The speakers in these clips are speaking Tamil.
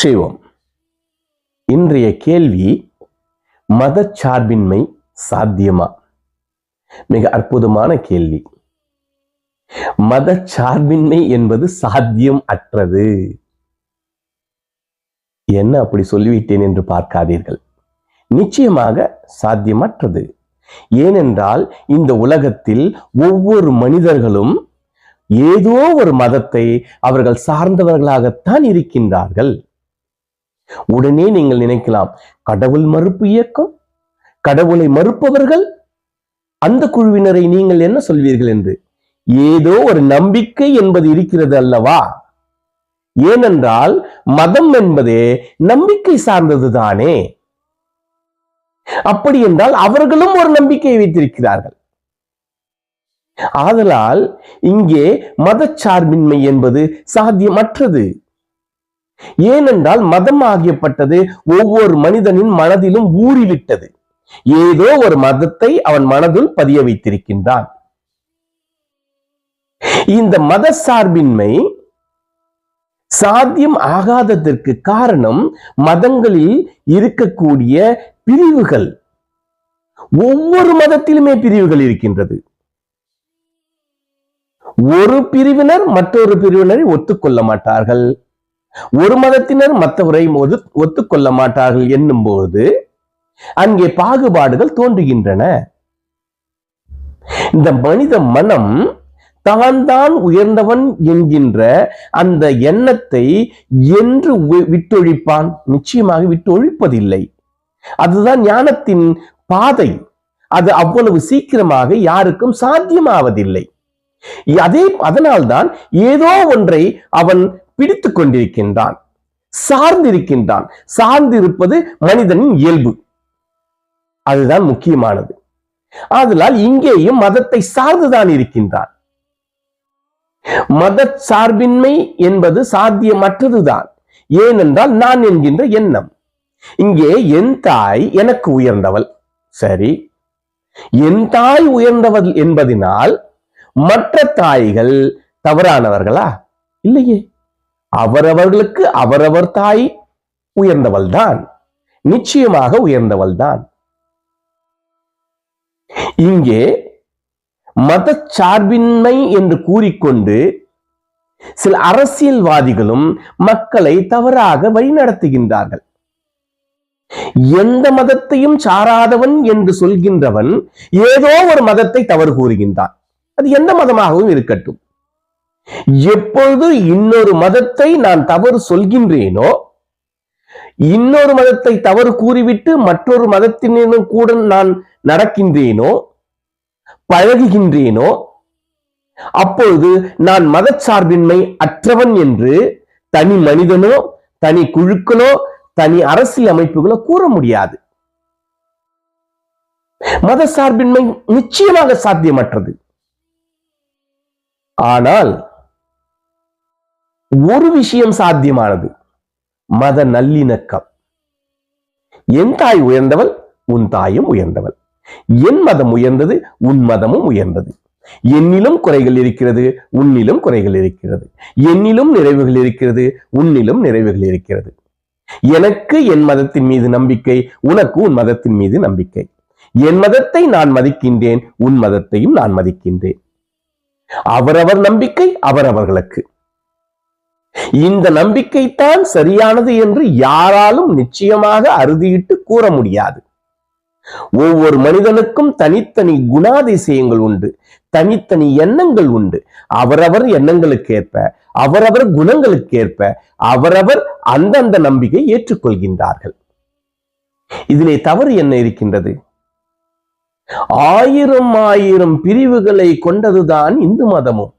செய்வோம். இன்றைய கேள்வி மதச்சார்பின்மை சாத்தியமா? மிக அற்புதமான கேள்வி. மதச்சார்பின்மை என்பது சாத்தியம் அற்றது. என்ன அப்படி சொல்லிவிட்டேன் என்று பார்க்காதீர்கள். நிச்சயமாக சாத்தியமற்றது. ஏனென்றால் இந்த உலகத்தில் ஒவ்வொரு மனிதர்களும் ஏதோ ஒரு மதத்தை அவர்கள் சார்ந்தவர்களாகத்தான் இருக்கின்றார்கள். உடனே நீங்கள் நினைக்கலாம் கடவுள் மறுப்பு இயக்கம்? கடவுளை மறுப்பவர்கள்? அந்த குழுவினரை நீங்கள் என்ன சொல்வீர்கள் என்று? ஏதோ ஒரு நம்பிக்கை என்பது இருக்கிறது அல்லவா? ஏனென்றால் மதம் என்பதே நம்பிக்கை சார்ந்தது தானே. அப்படி என்றால் அவர்களும் ஒரு நம்பிக்கையை வைத்திருக்கிறார்கள். ஆதலால் இங்கே மதச்சார்பின்மை என்பது சாத்தியமற்றது. ஏனென்றால் மதம் ஆகியப்பட்டது ஒவ்வொரு மனிதனின் மனதிலும் ஊறிவிட்டது. ஏதோ ஒரு மதத்தை அவன் மனதில் பதிய வைத்திருக்கின்றான். இந்த மத சார்பின்மை சாத்தியம் ஆகாததற்கு காரணம் மதங்களில் இருக்கக்கூடிய பிரிவுகள். ஒவ்வொரு மதத்திலுமே பிரிவுகள் இருக்கின்றது. ஒரு பிரிவினர் மற்றொரு பிரிவினரை ஒத்துக்கொள்ள மாட்டார்கள். ஒரு மதத்தினர் மற்றவரை மோது ஒத்துக்கொள்ள மாட்டார்கள் என்னும் போது அங்கே பாகுபாடுகள் தோன்றுகின்றன. இந்த மனித மனம் தான் தான் உயர்ந்தவன் என்கின்ற அந்த எண்ணத்தை என்று விட்டொழிப்பான். நிச்சயமாக விட்டொழிப்பதில்லை. அதுதான் ஞானத்தின் பாதை. அது அவ்வளவு சீக்கிரமாக யாருக்கும் சாத்தியமாவதில்லை. அதே அதனால்தான் ஏதோ ஒன்றை அவன் பிடித்துக் கொண்டிருக்கின்றான் சார்ந்திருக்கின்றான். சார்ந்திருப்பது மனிதனின் இயல்பு. அதுதான் முக்கியமானது. ஆதலால் இங்கேயும் மதத்தை சார்ந்துதான் இருக்கின்றான். மத சார்பின்மை என்பது சாத்தியமற்றதுதான். ஏனென்றால் நான் என்கின்ற எண்ணம். இங்கே என் தாய் எனக்கு உயர்ந்தவள். சரி. என் தாய் உயர்ந்தவள் என்பதினால் மற்ற தாய்கள் தவறானவர்களா? இல்லையே. அவரவர்களுக்கு அவரவர் தாய் உயர்ந்தவள் தான் நிச்சயமாக உயர்ந்தவள் தான் இங்கே மதச்சார்பின்மை என்று கூறிக்கொண்டு சில அரசியல்வாதிகளும் மக்களை தவறாக வழிநடத்துகின்றார்கள். எந்த மதத்தையும் சாராதவன் என்று சொல்கின்றவன் ஏதோ ஒரு மதத்தை தவறு கூறுகின்றான். அது எந்த மதமாகவும் இருக்கட்டும். எப்பொழுது இன்னொரு மதத்தை நான் தவறு சொல்கின்றேனோ இன்னொரு மதத்தை தவறு கூறிவிட்டு மற்றொரு மதத்தினரும் கூட நான் நடக்கின்றேனோ பழகுகின்றேனோ அப்பொழுது நான் மதச்சார்பின்மை அற்றவன் என்று தனி மனிதனோ தனி குழுக்களோ தனி அரசியல் அமைப்புகளோ கூற முடியாது. மத சார்பின்மை நிச்சயமாக சாத்தியமற்றது. ஆனால் ஒரு விஷயம் சாத்தியமானது. மத நல்லிணக்கம். என் தாய் உயர்ந்தவள் உன் தாயும் உயர்ந்தவள். என் மதம் உயர்ந்தது உன் மதமும் உயர்ந்தது. என்னிலும் குறைகள் இருக்கிறது உன்னிலும் குறைகள் இருக்கிறது. என்னிலும் நிறைவுகள் இருக்கிறது உன்னிலும் நிறைவுகள் இருக்கிறது. எனக்கு என் மதத்தின் மீது நம்பிக்கை உனக்கு உன் மதத்தின் மீது நம்பிக்கை. என் மதத்தை நான் மதிக்கின்றேன் உன் மதத்தையும் நான் மதிக்கின்றேன். அவரவர் நம்பிக்கை அவரவர்களுக்கு. இந்த நம்பிக்கைத்தான் சரியானது என்று யாராலும் நிச்சயமாக அறுதியிட்டு கூற முடியாது. ஒவ்வொரு மனிதனுக்கும் தனித்தனி குணாதிசயங்கள் உண்டு தனித்தனி எண்ணங்கள் உண்டு. அவரவர் எண்ணங்களுக்கேற்ப அவரவர் குணங்களுக்கேற்ப அவரவர் அந்தந்த நம்பிக்கை ஏற்றுக்கொள்கின்றார்கள். இதிலே தவறு என்ன இருக்கின்றது? ஆயிரம் ஆயிரம் பிரிவுகளை கொண்டதுதான் இந்து மதமும்.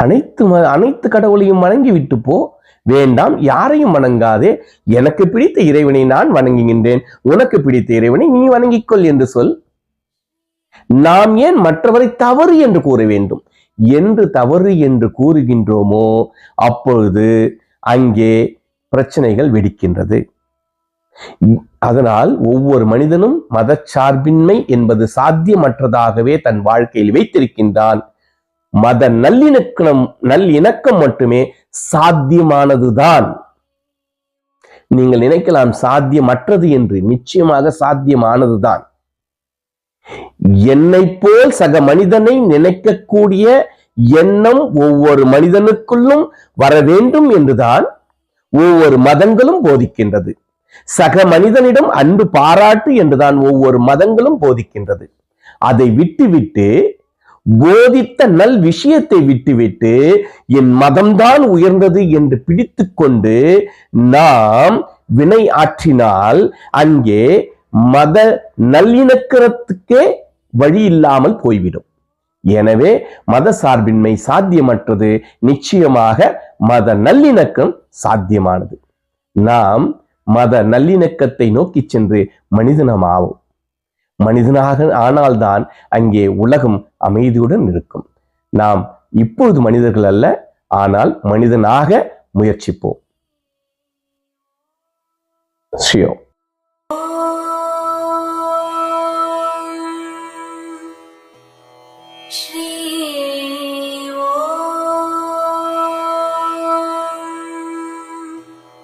அனைத்து ம- அனைத்து கடவுளையும் வணங்கி விட்டு போ வேண்டாம் யாரையும் வணங்காதே. எனக்கு பிடித்த இறைவனை நான் வணங்குகின்றேன். உனக்கு பிடித்த இறைவனை நீ வணங்கிக்கொள் என்று சொல். நாம் ஏன் மற்றவரை தவறு என்று கூற வேண்டும்? என்று தவறு என்று கூறுகின்றோமோ அப்பொழுது அங்கே பிரச்சனைகள் வெடிக்கின்றது. அதனால் ஒவ்வொரு மனிதனும் மதச்சார்பின்மை என்பது சாத்தியமற்றதாகவே தன் வாழ்க்கையில் வைத்திருக்கின்றான். மத நல்லிணக்கம் நல்லிணக்கம் மட்டுமே சாத்தியமானதுதான். நீங்கள் நினைக்கலாம் சாத்தியமற்றது என்று நிச்சயமாக சாத்தியமானதுதான். என்னை போல் சக மனிதனை நினைக்கக்கூடிய எண்ணம் ஒவ்வொரு மனிதனுக்குள்ளும் வர வேண்டும் என்றுதான் ஒவ்வொரு மதங்களும் போதிக்கின்றது. சக மனிதனிடம் அன்பு பாராட்டு என்றுதான் ஒவ்வொரு மதங்களும் போதிக்கின்றது. அதை விட்டுவிட்டு போதித்த நல் விஷயத்தை விட்டுவிட்டு என் மதம்தான் உயர்ந்தது என்று பிடித்துக்கொண்டு நாம் வினை ஆற்றினால் அங்கே மத நல்லிணக்கத்துக்கே வழி இல்லாமல் போய்விடும். எனவே மத சார்பின்மை சாத்தியமற்றது. நிச்சயமாக மத நல்லிணக்கம் சாத்தியமானது. நாம் மத நல்லிணக்கத்தை நோக்கி சென்று மனிதனமாவோம். மனிதனாக ஆனால்தான் அங்கே உலகம் அமைதியுடன் இருக்கும். நாம் இப்பொழுது மனிதர்கள் அல்ல ஆனால் மனிதனாக முயற்சிப்போம். ஸ்ரீயோ